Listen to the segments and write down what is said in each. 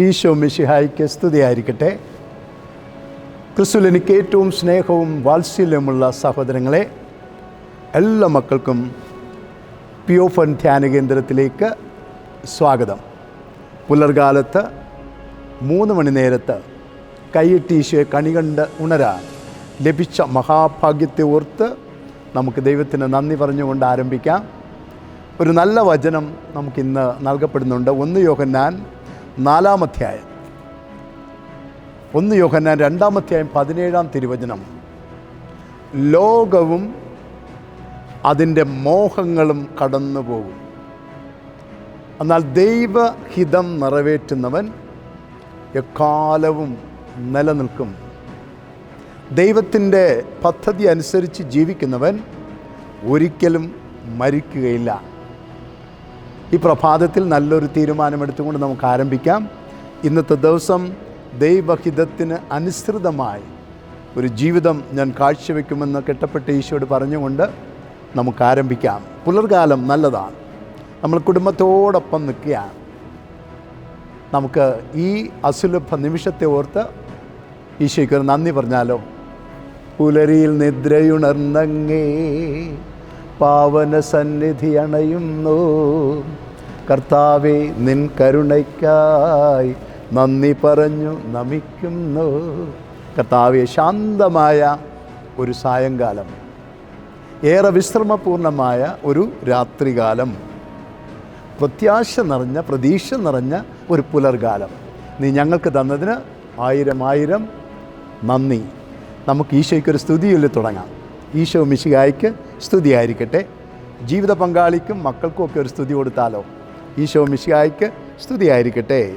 ഈശോ മിഷിഹായിക്ക് സ്തുതിയായിരിക്കട്ടെ. ക്രിസ്തുവിൽ എനിക്ക് ഏറ്റവും സ്നേഹവും വാത്സല്യമുള്ള സഹോദരങ്ങളെ എല്ലാ മക്കൾക്കും പിയോഫൻ ധ്യാന കേന്ദ്രത്തിലേക്ക് സ്വാഗതം. പുലർകാലത്ത് മൂന്ന് മണി നേരത്ത് കൈയിട്ട് ഈശോയെ കണികണ്ട് ഉണരാ ലഭിച്ച മഹാഭാഗ്യത്തെ ഓർത്ത് നമുക്ക് ദൈവത്തിന് നന്ദി പറഞ്ഞുകൊണ്ട് ആരംഭിക്കാം. ഒരു നല്ല വചനം നമുക്കിന്ന് നൽകപ്പെടുന്നുണ്ട്. ഒന്ന് യോഹന്നാൻ നാലാമധ്യായം ഒന്ന് യോഹന്നാൻ രണ്ടാം രണ്ടാമധ്യായം പതിനേഴാം തിരുവചനം. ലോകവും അതിന്റെ മോഹങ്ങളും കടന്നു പോകും എന്നാൽ ദൈവഹിതം നിറവേറ്റുന്നവൻ എക്കാലവും നിലനിൽക്കും. ദൈവത്തിന്റെ പദ്ധതി അനുസരിച്ച് ജീവിക്കുന്നവൻ ഒരിക്കലും മരിക്കുകയില്ല. ഈ പ്രഭാതത്തിൽ നല്ലൊരു തീരുമാനമെടുത്തുകൊണ്ട് നമുക്ക് ആരംഭിക്കാം. ഇന്നത്തെ ദിവസം ദൈവഹിതത്തിന് അനുസൃതമായി ഒരു ജീവിതം ഞാൻ കാഴ്ചവെക്കുമെന്ന് കെട്ടപ്പെട്ട ഈശോയോട് പറഞ്ഞുകൊണ്ട് നമുക്ക് ആരംഭിക്കാം. പുലർകാലം നല്ലതാണ്. നമ്മൾ കുടുംബത്തോടൊപ്പം നിൽക്കുകയാണ്. നമുക്ക് ഈ അസുലഭ നിമിഷത്തെ ഓർത്ത് ഈശോയ്ക്ക് നന്ദി പറഞ്ഞാലോ? പുലരിയിൽ നിദ്രയുണർന്നങ്ങേ പാവന സന്നിധി അണയുന്നു കർത്താവെ നിൻ കരുണയ്ക്കായി നന്ദി പറഞ്ഞു നമിക്കുന്നു. കർത്താവെ ശാന്തമായ ഒരു സായങ്കാലം. ഏറെ വിശ്രമപൂർണമായ ഒരു രാത്രികാലം. പ്രത്യാശ നിറഞ്ഞ പ്രതീക്ഷ നിറഞ്ഞ ഒരു പുലർകാലം. നീ ഞങ്ങൾക്ക് തന്നതിന് ആയിരം ആയിരം നന്ദി. നമുക്ക് ഈശോയ്ക്കൊരു സ്തുതിയിൽ തുടങ്ങാം. ഈശോ മിശികായ്ക്ക് സ്തുതിയായിരിക്കട്ടെ. ജീവിത പങ്കാളിക്കും മക്കൾക്കും ഒക്കെ ഒരു സ്തുതി കൊടുത്താലോ? ഈശോ മിശിഹായ്ക്ക് സ്തുതിയായിരിക്കട്ടെ.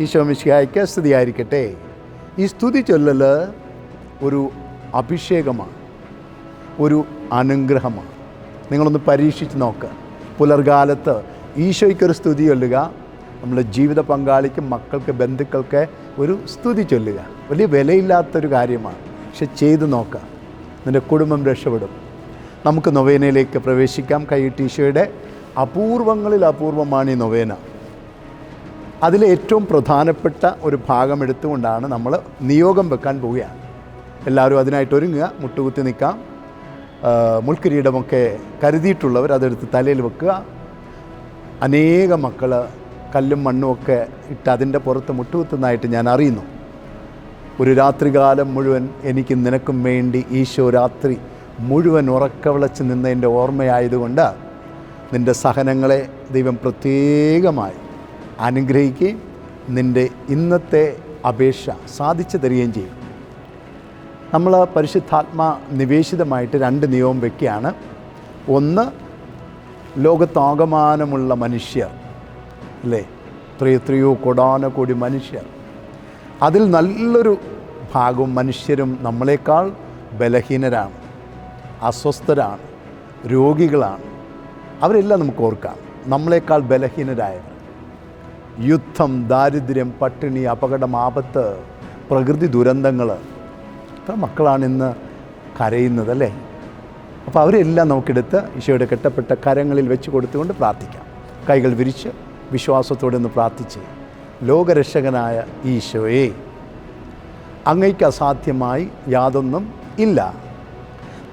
ഈശോ മിശിഹായ്ക്ക് സ്തുതിയായിരിക്കട്ടെ. ഈ സ്തുതി ചൊല്ലൽ ഒരു അഭിഷേകമാണ്. ഒരു അനുഗ്രഹമാണ്. നിങ്ങളൊന്ന് പരീക്ഷിച്ച് നോക്കുക പുലർകാലത്ത് ഈശോയ്ക്കൊരു സ്തുതി ചൊല്ലുക. നമ്മുടെ ജീവിത പങ്കാളിക്കും മക്കൾക്ക് ബന്ധുക്കൾക്ക് ഒരു സ്തുതി ചൊല്ലുക. വലിയ വിലയില്ലാത്തൊരു കാര്യമാണ്. പക്ഷെ ചെയ്തു നോക്കുക നിന്റെ കുടുംബം രക്ഷപ്പെടും. നമുക്ക് നൊവേനയിലേക്ക് പ്രവേശിക്കാം. കൈയിട്ട് അപൂർവങ്ങളിൽ അപൂർവമാണ് ഈ നൊവേന. അതിലെ ഏറ്റവും പ്രധാനപ്പെട്ട ഒരു ഭാഗം എടുത്തുകൊണ്ടാണ് നമ്മൾ നിയോഗം വെക്കാൻ പോവുകയാണ്. എല്ലാവരും അതിനായിട്ട് ഒരുങ്ങുക മുട്ടുകുത്തി നിൽക്കാം. മുൾക്കിരീടമൊക്കെ കരുതിയിട്ടുള്ളവർ അതെടുത്ത് തലയിൽ വെക്കുക. അനേക മക്കൾ കല്ലും മണ്ണും ഒക്കെ ഇട്ട് അതിന്റെ പുറത്ത് മുട്ടുകുത്തുന്നതായിട്ട് ഞാൻ അറിയുന്നു. ഒരു രാത്രികാലം മുഴുവൻ എനിക്ക് നിനക്കും വേണ്ടി ഈശോ രാത്രി മുഴുവൻ ഉറക്കവിളച്ച് നിന്നതിന്റെ ഓർമ്മയായതുകൊണ്ട് നിന്റെ സഹനങ്ങളെ ദൈവം പ്രത്യേകമായി അനുഗ്രഹിക്കുകയും നിന്റെ ഇന്നത്തെ അപേക്ഷ സാധിച്ചു തരികയും ചെയ്യും. നമ്മൾ പരിശുദ്ധാത്മാ നിവേശിതമായിട്ട് രണ്ട് നിയമം വയ്ക്കുകയാണ് ഒന്ന് ലോകത്താകമാനമുള്ള മനുഷ്യർ അല്ലേ? എത്രയെത്രയോ എത്രയോ കൊടാന കോടി മനുഷ്യർ. അതിൽ നല്ലൊരു ഭാഗവും മനുഷ്യരും നമ്മളെക്കാൾ ബലഹീനരാണ്. അസ്വസ്ഥരാണ് രോഗികളാണ്. അവരെല്ലാം നമുക്ക് ഓർക്കാം. നമ്മളെക്കാൾ ബലഹീനരായവർ. യുദ്ധം ദാരിദ്ര്യം പട്ടിണി അപകടം ആപത്ത് പ്രകൃതി ദുരന്തങ്ങൾ ഇത്ര മക്കളാണ് ഇന്ന് കരയുന്നത് അല്ലേ? അപ്പോൾ അവരെല്ലാം നമുക്കെടുത്ത് ഈശോയുടെ കെട്ടപ്പെട്ട കരങ്ങളിൽ വെച്ച് കൊടുത്തുകൊണ്ട് പ്രാർത്ഥിക്കാം. കൈകൾ വിരിച്ച് വിശ്വാസത്തോടെ ഒന്ന് പ്രാർത്ഥിച്ച്. ലോകരക്ഷകനായ ഈശോയെ അങ്ങയ്ക്ക് അസാധ്യമായി യാതൊന്നും ഇല്ല.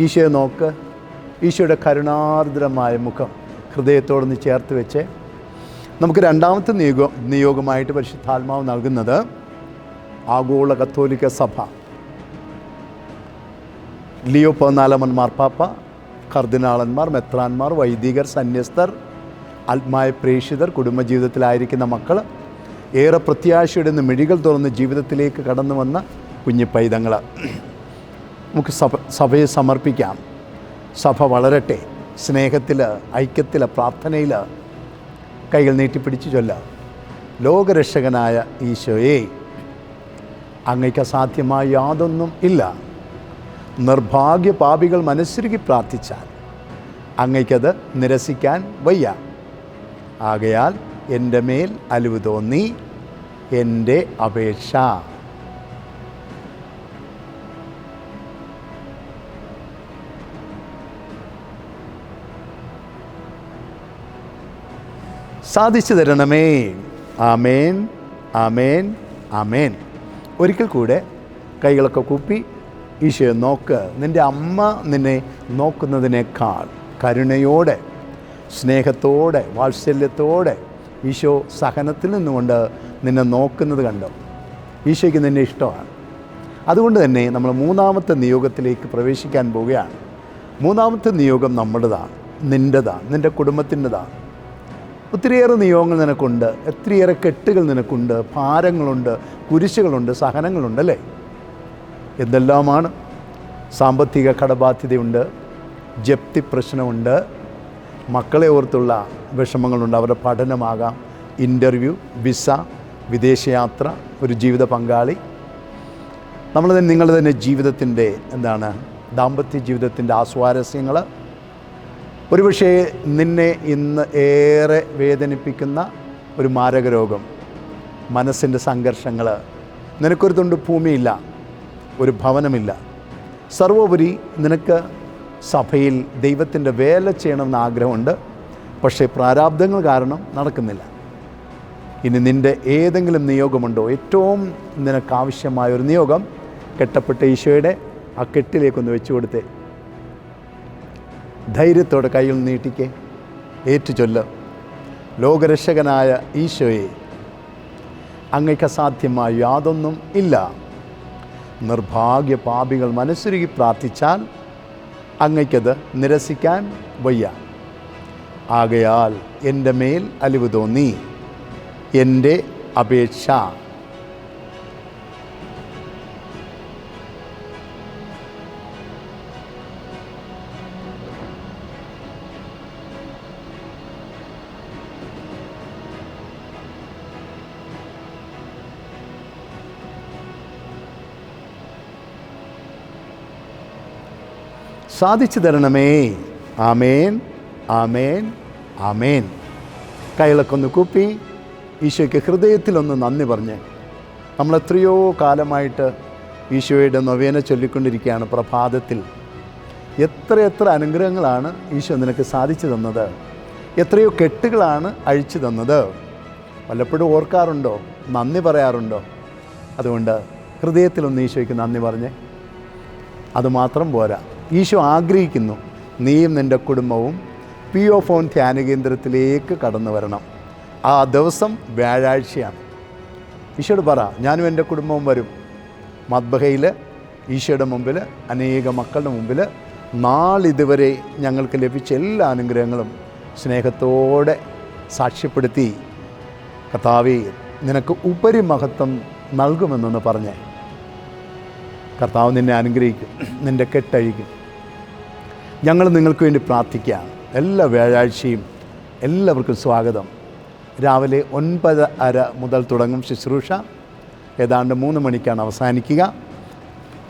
ഈശോയെ നോക്ക്. ഈശോയുടെ കരുണാർദ്രമായ മുഖം ഹൃദയത്തോടൊന്ന് ചേർത്ത് വെച്ച്. നമുക്ക് രണ്ടാമത്തെ നിയോഗം നിയോഗമായിട്ട് പരിശുദ്ധാത്മാവ് നൽകുന്നത് ആഗോള കത്തോലിക്ക സഭ. ലിയോ പതിനാലാമൻ മാർപ്പാപ്പ കർദിനാളന്മാർ മെത്രാന്മാർ വൈദികർ സന്യസ്തർ ആത്മായ പ്രേക്ഷിതർ കുടുംബജീവിതത്തിലായിരിക്കുന്ന മക്കൾ ഏറെ പ്രത്യാശയുടെ മിഴികൾ തുറന്ന് ജീവിതത്തിലേക്ക് കടന്നു വന്ന കുഞ്ഞു പൈതങ്ങൾ നമുക്ക് സഭ സഭയെ സമർപ്പിക്കാം. സഭ വളരട്ടെ സ്നേഹത്തിൽ ഐക്യത്തിൽ പ്രാർത്ഥനയിൽ കൈകൾ നീട്ടിപ്പിടിച്ച് ചൊല്ല. ലോകരക്ഷകനായ ഈശോയെ അങ്ങയ്ക്ക് അസാധ്യമായ യാതൊന്നും ഇല്ല. നിർഭാഗ്യ പാപികൾ മനസ്സുരുകി പ്രാർത്ഥിച്ചാൽ അങ്ങയ്ക്കത് നിരസിക്കാൻ വയ്യ. ആകയാൽ എന്റെ മേൽ അലിവ് തോന്നി എന്റെ അപേക്ഷ. സാധിച്ചു തരണമേ. ആമേൻ ആമേൻ ആമേൻ. ഒരിക്കൽ കൂടെ കൈകളൊക്കെ കൂപ്പി ഈശോയെ നോക്ക്. നിന്റെ അമ്മ നിന്നെ നോക്കുന്നതിനേക്കാൾ കരുണയോടെ സ്നേഹത്തോടെ വാത്സല്യത്തോടെ ഈശോ സഹനത്തിൽ നിന്നുകൊണ്ട് നിന്നെ നോക്കുന്നത് കണ്ടു. ഈശോയ്ക്ക് നിന്നെ ഇഷ്ടമാണ്. അതുകൊണ്ട് തന്നെ നമ്മൾ മൂന്നാമത്തെ നിയോഗത്തിലേക്ക് പ്രവേശിക്കാൻ പോവുകയാണ്. മൂന്നാമത്തെ നിയോഗം നമ്മുടേതാണ് നിന്റെതാണ് നിന്റെ കുടുംബത്തിന്റെതാണ്. ഒത്തിരിയേറെ നിയോഗങ്ങൾ നിനക്കുണ്ട്. ഒത്തിരിയേറെ കെട്ടുകൾ നിനക്കുണ്ട്. ഭാരങ്ങളുണ്ട്. കുരിശുകളുണ്ട്. സഹനങ്ങളുണ്ട് അല്ലേ? എന്തെല്ലാമാണ്? സാമ്പത്തിക കടബാധ്യതയുണ്ട്. ജപ്തി പ്രശ്നമുണ്ട്. മക്കളെ ഓർത്തുള്ള വിഷമങ്ങളുണ്ട്. അവരുടെ പഠനമാകാം. ഇന്റർവ്യൂ വിസ വിദേശയാത്ര ഒരു ജീവിത പങ്കാളി. നമ്മൾ നിങ്ങളുടെ തന്നെ ജീവിതത്തിന്റെ എന്താണ്? ദാമ്പത്യ ജീവിതത്തിന്റെ ആസ്വാരസ്യങ്ങൾ. ഒരുപക്ഷേ നിന്നെ ഇന്ന് ഏറെ വേദനിപ്പിക്കുന്ന ഒരു മാരക രോഗം. മനസ്സിന്റെ സംഘർഷങ്ങൾ. നിനക്കൊരു തുണ്ട് ഭൂമിയില്ല. ഒരു ഭവനമില്ല. സർവോപരി നിനക്ക് സഭയിൽ ദൈവത്തിന്റെ വേല ചെയ്യണമെന്ന് ആഗ്രഹമുണ്ട്. പക്ഷേ പ്രാരാബ്ദങ്ങൾ കാരണം നടക്കുന്നില്ല. ഇനി നിന്റെ ഏതെങ്കിലും നിയോഗമുണ്ടോ? ഏറ്റവും നിനക്കാവശ്യമായ ഒരു നിയോഗം കെട്ടപ്പെട്ട ഈശോയുടെ ആ കെട്ടിലേക്കൊന്ന് വെച്ചു കൊടുത്തേ ധൈര്യത്തോടെ കയ്യിൽ നീട്ടിക്കെ. ഏറ്റുചൊല്ല. ലോകരക്ഷകനായ ഈശോയെ അങ്ങയ്ക്ക് അസാധ്യമായ യാതൊന്നും ഇല്ല. നിർഭാഗ്യ പാപികൾ മനസ്സുരുകി പ്രാർത്ഥിച്ചാൽ അങ്ങയ്ക്കത് നിരസിക്കാൻ വയ്യ. ആകയാൽ എന്റെ മേൽ അലിവ് തോന്നി. എന്റെ അപേക്ഷ സാധിച്ചു തരണമേ. ആമേൻ ആമേൻ ആമേൻ. കൈകളൊക്കെ ഒന്ന് കുപ്പി ഈശോയ്ക്ക് ഹൃദയത്തിലൊന്ന് നന്ദി പറഞ്ഞ്. നമ്മൾ എത്രയോ കാലമായിട്ട് ഈശോയുടെ നൊവേന ചൊല്ലിക്കൊണ്ടിരിക്കുകയാണ് പ്രഭാതത്തിൽ. എത്ര എത്ര അനുഗ്രഹങ്ങളാണ് ഈശോ നിനക്ക് സാധിച്ചു തന്നത്. എത്രയോ കെട്ടുകളാണ് അഴിച്ചു തന്നത്. വല്ലപ്പോഴും ഓർക്കാറുണ്ടോ? നന്ദി പറയാറുണ്ടോ? അതുകൊണ്ട് ഹൃദയത്തിലൊന്ന് ഈശോയ്ക്ക് നന്ദി പറഞ്ഞേ. അതുമാത്രം പോരാ. ഈശോ ആഗ്രഹിക്കുന്നു നീയും നിന്റെ കുടുംബവും പി ഒ ഫോൺ ധ്യാന കേന്ദ്രത്തിലേക്ക് കടന്നു വരണം. ആ ദിവസം വ്യാഴാഴ്ചയാണ്. ഈശോട് പറ ഞാനും എന്റെ കുടുംബവും വരും. മദ്ബഹയിൽ ഈശോയുടെ മുമ്പിൽ അനേക മക്കളുടെ മുമ്പിൽ നാളിതുവരെ ഞങ്ങൾക്ക് ലഭിച്ച എല്ലാ അനുഗ്രഹങ്ങളും സ്നേഹത്തോടെ സാക്ഷ്യപ്പെടുത്തി. കഥാവി നിനക്ക് ഉപരിമഹത്വം നൽകുമെന്നൊന്ന് പറഞ്ഞേ. കർത്താവ് നിന്നെ അനുഗ്രഹിക്കും നിന്റെ കെട്ടഴിക്കും. ഞങ്ങൾ നിങ്ങൾക്ക് വേണ്ടി പ്രാർത്ഥിക്കുകയാണ്. എല്ലാ വ്യാഴാഴ്ചയും എല്ലാവർക്കും സ്വാഗതം. രാവിലെ ഒൻപത് അര മുതൽ തുടങ്ങും ശുശ്രൂഷ. ഏതാണ്ട് മൂന്ന് മണിക്കാണ് അവസാനിക്കുക.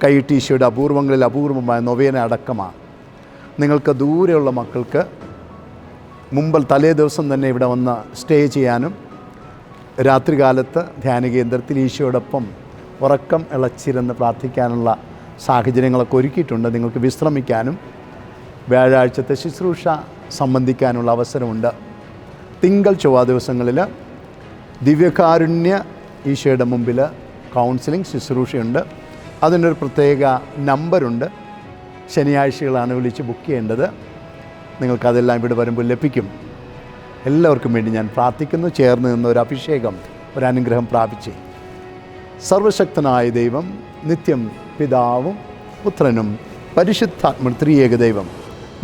കൈട്ടീശയുടെ അപൂർവങ്ങളിൽ അപൂർവമായ നൊവേന അടക്കമാണ്. നിങ്ങൾക്ക് ദൂരെയുള്ള മക്കൾക്ക് മുമ്പ് തലേ ദിവസം തന്നെ ഇവിടെ വന്ന് സ്റ്റേ ചെയ്യാനും രാത്രികാലത്ത് ധ്യാന കേന്ദ്രത്തിൽ ഈശോയോടൊപ്പം ഉറക്കം ഇളച്ചിരുന്ന് പ്രാർത്ഥിക്കാനുള്ള സാഹചര്യങ്ങളൊക്കെ ഒരുക്കിയിട്ടുണ്ട്. നിങ്ങൾക്ക് വിശ്രമിക്കാനും വ്യാഴാഴ്ചത്തെ ശുശ്രൂഷ സംബന്ധിക്കാനുള്ള അവസരമുണ്ട്. തിങ്കൾ ചൊവ്വ ദിവസങ്ങളിൽ ദിവ്യകാരുണ്യ ഈശോയുടെ മുമ്പിൽ കൗൺസിലിംഗ് ശുശ്രൂഷയുണ്ട്. അതിനൊരു പ്രത്യേക നമ്പറുണ്ട്. ശനിയാഴ്ചകളാണ് വിളിച്ച് ബുക്ക് ചെയ്യേണ്ടത്. നിങ്ങൾക്കതെല്ലാം ഇവിടെ വരുമ്പോൾ ലഭിക്കും. എല്ലാവർക്കും വേണ്ടി ഞാൻ പ്രാർത്ഥിക്കുന്നു. ചേർന്ന് നിന്ന് ഒരു അഭിഷേകം ഒരു അനുഗ്രഹം പ്രാപിച്ചേ സർവശക്തനായ ദൈവം നിത്യം പിതാവും പുത്രനും പരിശുദ്ധാത്മ ത്രിയേക ദൈവം.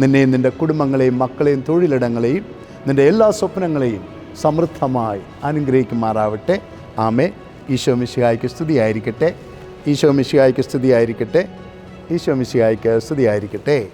നിന്നെയും നിന്റെ കുടുംബങ്ങളെയും മക്കളെയും തൊഴിലിടങ്ങളെയും നിന്റെ എല്ലാ സ്വപ്നങ്ങളെയും സമൃദ്ധമായി അനുഗ്രഹിക്കുമാറാവട്ടെ. ആമേ ഈശോ മിശിഹായ്ക്ക് സ്തുതിയായിരിക്കട്ടെ. ഈശോ മിശിഹായ്ക്ക് സ്തുതിയായിരിക്കട്ടെ. ഈശോ മിശിഹായ്ക്ക് സ്തുതിയായിരിക്കട്ടെ.